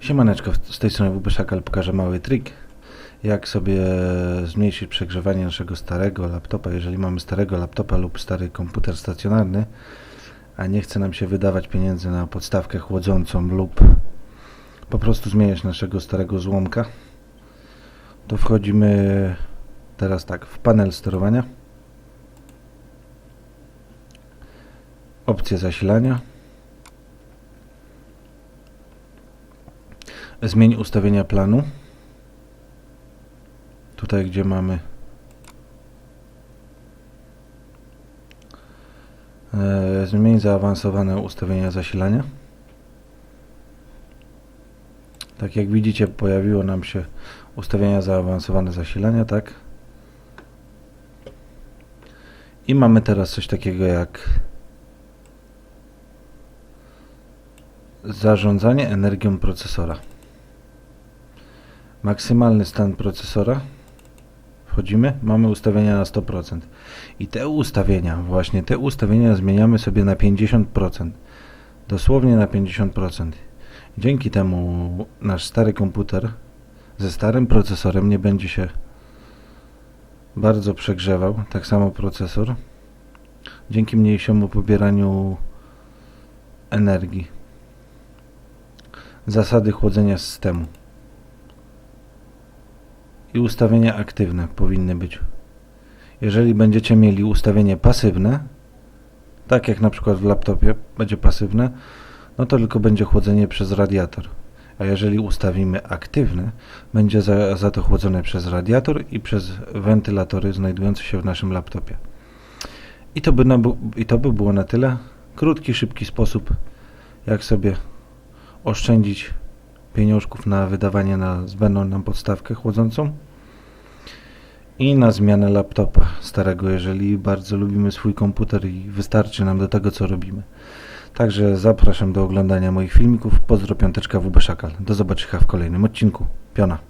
Siemaneczko, z tej strony WB Szakal pokażę mały trik, jak sobie zmniejszyć przegrzewanie naszego starego laptopa, jeżeli mamy starego laptopa lub stary komputer stacjonarny, a nie chce nam się wydawać pieniędzy na podstawkę chłodzącą lub po prostu zmieniać naszego starego złomka, to wchodzimy teraz tak w panel sterowania, opcję zasilania, Zmień ustawienia planu. Tutaj, gdzie mamy e, zmień zaawansowane ustawienia zasilania. Tak jak widzicie, pojawiło nam się ustawienia zaawansowane zasilania, tak? I mamy teraz coś takiego jak zarządzanie energią procesora. Maksymalny stan procesora. Wchodzimy, mamy ustawienia na 100%. I te ustawienia, właśnie te ustawienia zmieniamy sobie na 50%. Dosłownie na 50%. Dzięki temu nasz stary komputer ze starym procesorem nie będzie się bardzo przegrzewał. Tak samo procesor. Dzięki mniejszemu pobieraniu energii. Zasady chłodzenia systemu i ustawienia aktywne powinny być. Jeżeli będziecie mieli ustawienie pasywne, tak jak na przykład w laptopie będzie pasywne, no to tylko będzie chłodzenie przez radiator. A jeżeli ustawimy aktywne, będzie za, za to chłodzone przez radiator i przez wentylatory znajdujące się w naszym laptopie. I to by, na, i to by było na tyle. Krótki, szybki sposób, jak sobie oszczędzić pieniążków na wydawanie na zbędną nam podstawkę chłodzącą i na zmianę laptopa starego, jeżeli bardzo lubimy swój komputer i wystarczy nam do tego, co robimy. Także zapraszam do oglądania moich filmików. Pozdro piąteczka WB Szakal. Do zobaczenia w kolejnym odcinku. Piona.